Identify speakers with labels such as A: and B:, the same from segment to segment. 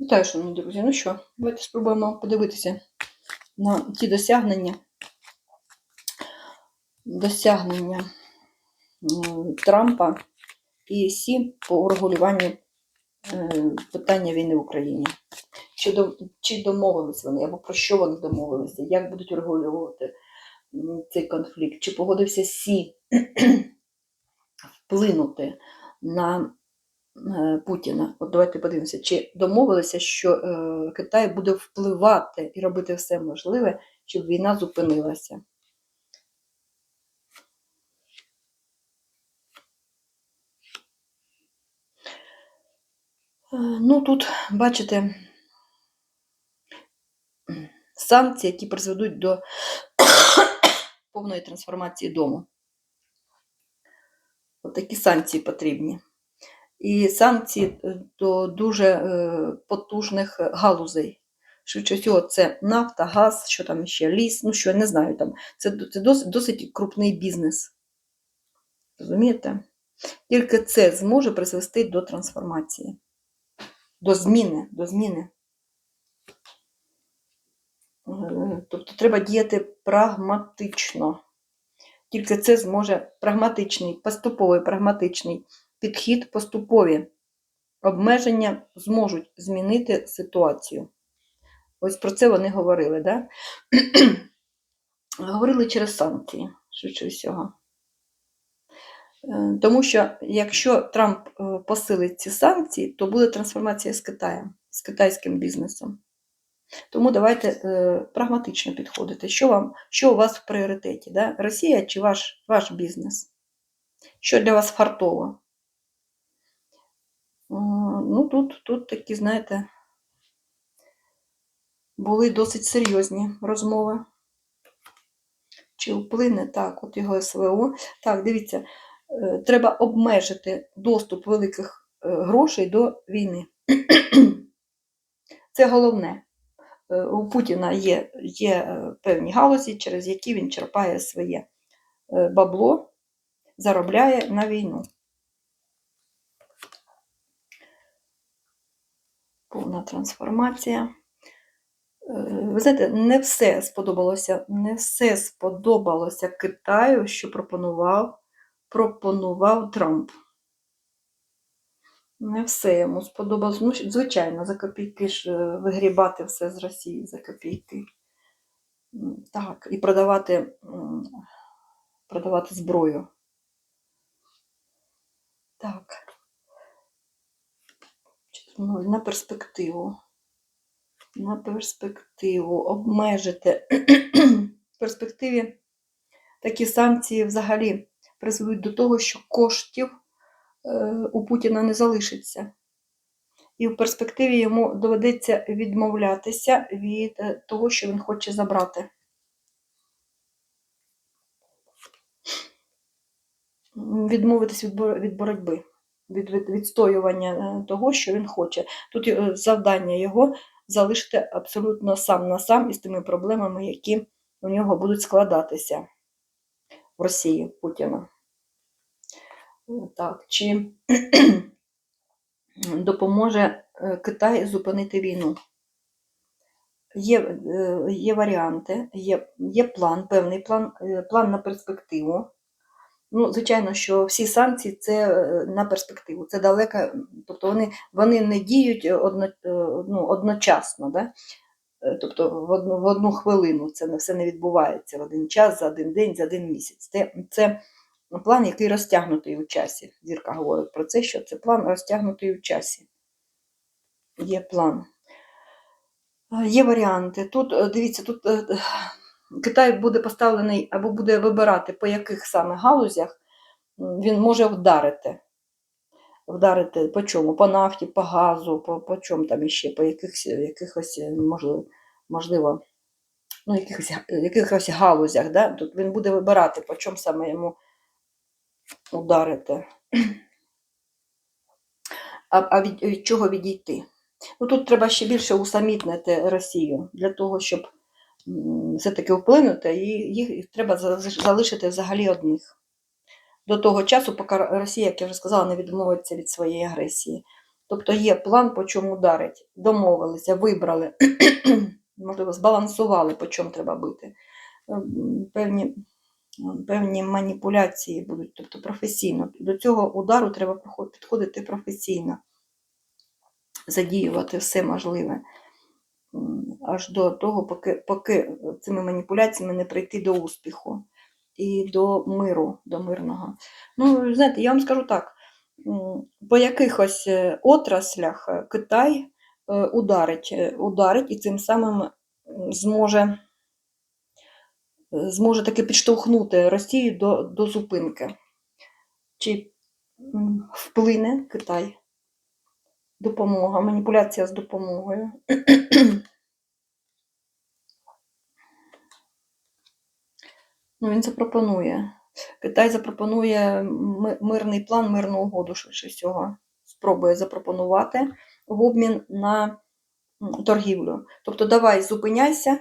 A: Вітаю, шановні друзі. Ну що, давайте спробуємо подивитися на ті досягнення. Досягнення Трампа і Сі по урегулюванню е, питання війни в Україні. Чи, до, чи домовились вони, або про що вони домовилися, як будуть урегулювати цей конфлікт, чи погодився Сі вплинути на Путіна. От давайте подивимося, чи домовилися, що е, Китай буде впливати і робити все можливе, щоб війна зупинилася. Е, Ну, тут, бачите, санкції, які призведуть до повної трансформації дому. От такі санкції потрібні. І санкції е, до дуже е, потужних галузей. Швидше всього, це нафта, газ, що там ще ліс, ну що я не знаю там. Це, це досить, досить крупний бізнес. Розумієте? Тільки це зможе призвести до трансформації, до зміни, до зміни. Е, Тобто треба діяти прагматично. Тільки це зможе прагматичний, поступовий прагматичний підхід поступові. Обмеження зможуть змінити ситуацію. Ось про це вони говорили, да? говорили через санкції, швидше всього. Е, Тому що якщо Трамп е, посилить ці санкції, то буде трансформація з Китаєм, з китайським бізнесом. Тому давайте е, прагматично підходити. Що, вам, що у вас в пріоритеті? Да? Росія чи ваш, ваш бізнес? Що для вас фартово? Ну, тут, тут такі, знаєте, були досить серйозні розмови. Чи вплине так, от його СВО. Так, дивіться, е, треба обмежити доступ великих е, грошей до війни. Це головне. Е, У Путіна є, є певні галузі, через які він черпає своє бабло, заробляє на війну. Повна трансформація. Е, Ви знаєте, не все сподобалося, не все сподобалося Китаю, що пропонував, пропонував Трамп. Не все йому сподобалось. Ну, звичайно, за копійки ж е, вигрібати все з Росії за копійки. Так, і продавати, продавати зброю. Так. Ну, На перспективу. На перспективу обмежити. В перспективі такі санкції взагалі призведуть до того, що коштів е, у Путіна не залишиться. І в перспективі йому доведеться відмовлятися від е, того, що він хоче забрати. Відмовитись від боротьби, від, від відстоювання е, того, що він хоче. Тут е, завдання його залишити абсолютно сам на сам із тими проблемами, які у нього будуть складатися в Росії Путіна. Так, чи допоможе е, Китай зупинити війну? Є, е, є варіанти, є, є план, певний план, е, план на перспективу. Ну, звичайно, що всі санкції це е, на перспективу, це далеко, тобто вони, вони не діють одно, е, ну, одночасно, да? Е, тобто в одну, в одну хвилину це все не відбувається в один час, за один день, за один місяць. Це, це план, який розтягнутий у часі. Зірка говорить про це, що це план розтягнутий у часі. Є план. Е, Є варіанти. Тут, е, дивіться, тут е, е, Китай буде поставлений або буде вибирати, по яких саме галузях він може вдарити. Вдарити по чому? По нафті, по газу, по, по чому там іще, по якихось, якихось е, можливо, можливо ну, якихось, якихось галузях. Да? Тут він буде вибирати, по чому саме йому ударити. А, а від, від чого відійти? Ну, тут треба ще більше усамітнити Росію для того, щоб все-таки вплинути, і їх треба залишити взагалі одних. До того часу, поки Росія, як я вже сказала, не відмовиться від своєї агресії. Тобто є план, по чому ударить. Домовилися, вибрали, можливо, збалансували, по чому треба бити. Ем, Певні, певні маніпуляції будуть, тобто професійно. До цього удару треба підходити професійно, задіювати все можливе. Аж до того, поки, поки цими маніпуляціями не прийти до успіху і до миру, до мирного. Ну, знаєте, я вам скажу так: по якихось е, отраслях е, Китай е, ударить, ударить і цим самим зможе, зможе таки підштовхнути Росію до, до зупинки. Чи вплине Китай? Допомога, маніпуляція з допомогою. Ну, він запропонує. Китай запропонує мирний план, мирну угоду швидше всього. Спробує запропонувати в обмін на торгівлю. Тобто, давай зупиняйся,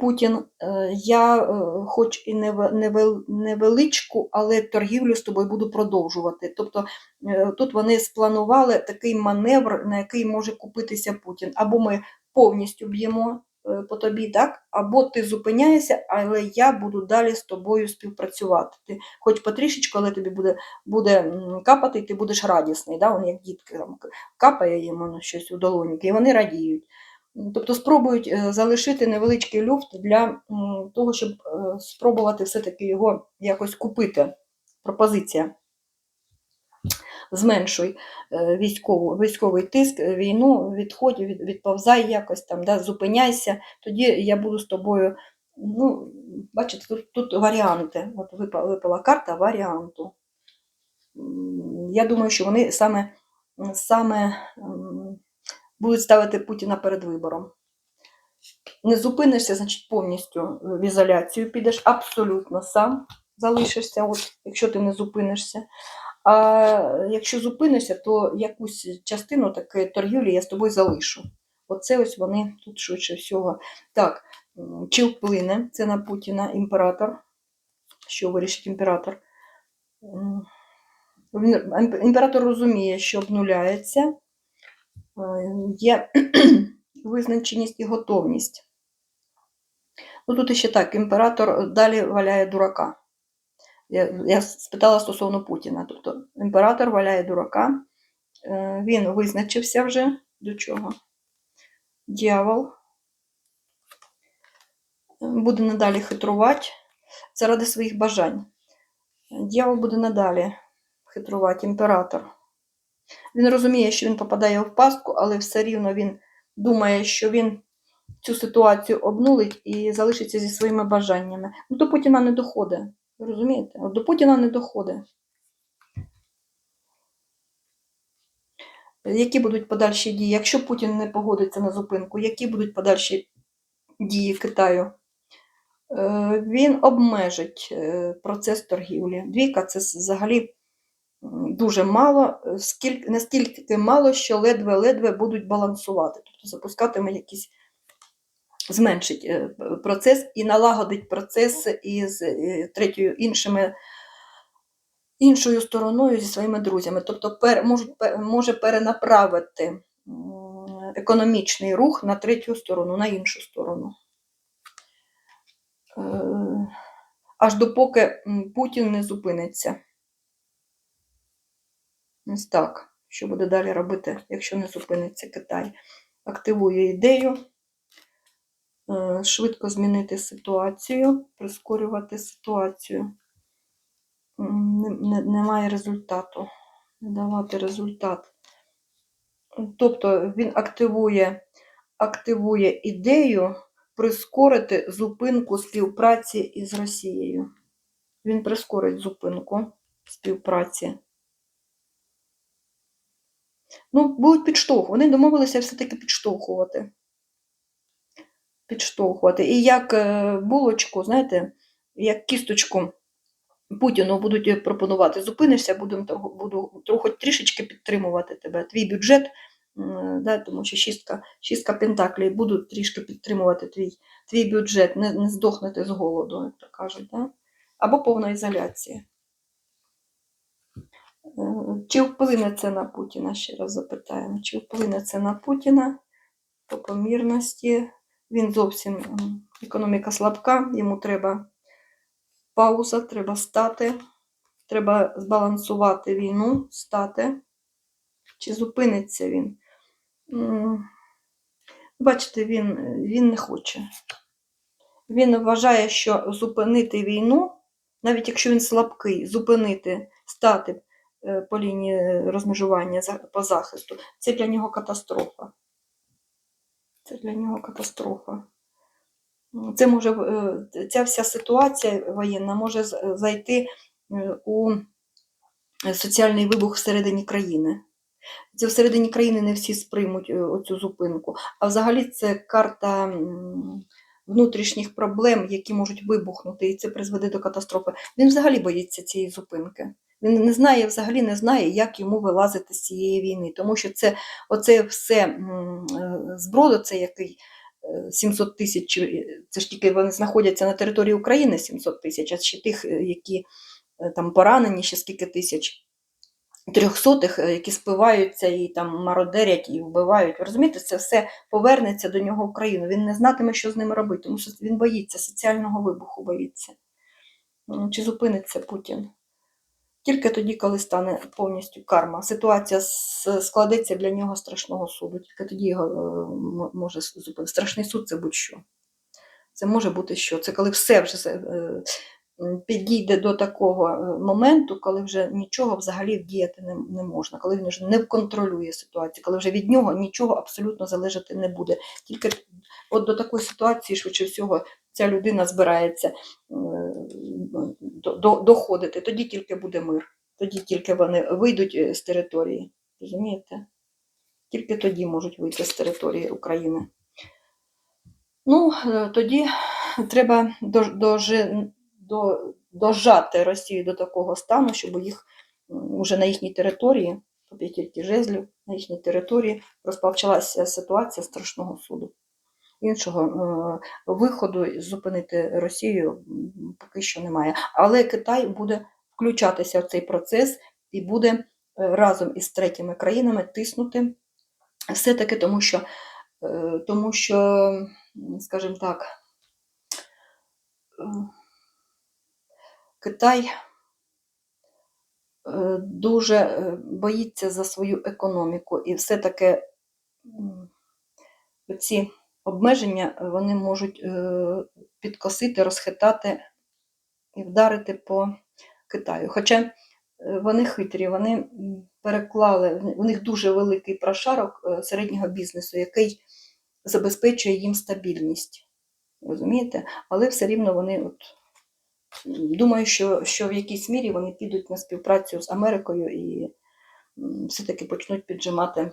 A: Путін. е, Я, е, хоч і невеличку, але торгівлю з тобою буду продовжувати. Тобто е, тут вони спланували такий маневр, на який може купитися Путін. Або ми повністю б'ємо е, по тобі, так? або ти зупиняєшся, але я буду далі з тобою співпрацювати. Ти хоч потрішечку, але тобі буде, буде капати, і ти будеш радісний. Да? Вони як дітки там капає воно щось у долоніки, і вони радіють. Тобто спробують е, залишити невеличкий люфт для того, щоб е, спробувати все-таки його якось купити. Пропозиція. Зменшуй е, військову, військовий тиск, війну, відходь, від, відповзай якось там, да, зупиняйся, тоді я буду з тобою. Ну, бачите, тут, тут варіанти. От випала, випала карта варіанту. Я думаю, що вони саме, саме будуть ставити Путіна перед вибором. Не зупинишся, значить, повністю в ізоляцію підеш, абсолютно сам залишишся, от, якщо ти не зупинишся. А якщо зупинишся, то якусь частину таки торгівлі я з тобою залишу. Оце ось вони тут швидше всього. Так, чи вплине це на Путіна імператор? Що вирішить імператор? Імператор розуміє, що обнуляється, є визначеність і готовність. Ну тут ще так, імператор далі валяє дурака. Я, я спитала стосовно Путіна. Тобто імператор валяє дурака, е, він визначився вже до чого. Дьявол е, буде надалі хитрувати заради своїх бажань. Дьявол буде надалі хитрувати імператор. Він розуміє, що він попадає в пастку, але все рівно він думає, що він цю ситуацію обнулить і залишиться зі своїми бажаннями. Ну, до Путіна не доходить. Розумієте? От до Путіна не доходить. Які будуть подальші дії? Якщо Путін не погодиться на зупинку, які будуть подальші дії Китаю? Е, Він обмежить е, процес торгівлі. Двійка це взагалі дуже мало, е, скільки, настільки мало, що ледве-ледве будуть балансувати, тобто запускатиме якісь зменшить е, процес і налагодить процес із е, третьою іншими. Іншою стороною зі своїми друзями, тобто пер, можуть, може перенаправити економічний рух на третю сторону, на іншу сторону. Аж допоки Путін не зупиниться. Ось так. Що буде далі робити, якщо не зупиниться Китай? Активує ідею, е, швидко змінити ситуацію, прискорювати ситуацію. Немає результату. Не давати результат. Тобто він активує, активує ідею прискорити зупинку співпраці із Росією. Він прискорить зупинку співпраці. Ну, будуть підштовхувати. Вони домовилися все-таки підштовхувати. Підштовхувати. І як е, булочку, знаєте, як кісточку Путіну будуть пропонувати, зупинишся, будемо буду трохи трішечки підтримувати тебе. Твій бюджет, да, тому що шістка, шістка пентаклей будуть трішки підтримувати твій, твій бюджет, не, не здохнути з голоду, як то кажуть. Да? Або повна ізоляція. Чи вплине це на Путіна? Ще раз запитаємо. Чи вплине це на Путіна по помірності? Він зовсім економіка слабка, йому треба пауза, треба стати, треба збалансувати війну, стати. Чи зупиниться він? Бачите, він, він не хоче. Він вважає, що зупинити війну, навіть якщо він слабкий, зупинити, стати по лінії розмежування по захисту, це для нього катастрофа. Це для нього катастрофа. Це може, е, ця вся ситуація воєнна може зайти е, у соціальний вибух всередині країни. Це всередині країни не всі сприймуть е, оцю зупинку. А взагалі це карта внутрішніх проблем, які можуть вибухнути, і це призведе до катастрофи. Він взагалі боїться цієї зупинки. Він не знає, взагалі не знає, як йому вилазити з цієї війни, тому що це оце все е, це який е, 700 тисяч, це ж тільки вони знаходяться на території України 700 тисяч, а ще тих, е, які е, там поранені, ще скільки тисяч трьохсотих, е, які спиваються і там мародерять і вбивають. Розумієте, це все повернеться до нього в країну. Він не знатиме, що з ними робити, тому що він боїться соціального вибуху, боїться. Чи зупиниться Путін? Тільки тоді, коли стане повністю карма. Ситуація складеться для нього страшного суду. Тільки тоді його е, може зупинити. Страшний суд це будь-що. Це може бути що? Це коли все вже е, підійде до такого е, моменту, коли вже нічого взагалі вдіяти не, не можна, коли він вже не контролює ситуацію, коли вже від нього нічого абсолютно залежати не буде. Тільки от до такої ситуації, швидше всього, ця людина збирається е, до- до- доходити. Тоді тільки буде мир. Тоді тільки вони вийдуть е, з території. Розумієте? Тільки тоді можуть вийти з території України. Ну, е, тоді треба дожати Росію до такого стану, щоб їх м, уже на їхній території, по п'ятірки жезлів, на їхній території розпочалася ситуація страшного суду. Іншого е, виходу зупинити Росію поки що немає. Але Китай буде включатися в цей процес і буде е, разом із третіми країнами тиснути все-таки, тому що, е, тому що, скажімо так, Китай дуже боїться за свою економіку, і все-таки ці обмеження е, вони можуть е, підкосити, розхитати і вдарити по Китаю. Хоча е, вони хитрі, вони переклали, у них дуже великий прошарок середнього бізнесу, який забезпечує їм стабільність. Розумієте? Але все рівно вони от, думаю, що, що в якійсь мірі вони підуть на співпрацю з Америкою і все-таки почнуть піджимати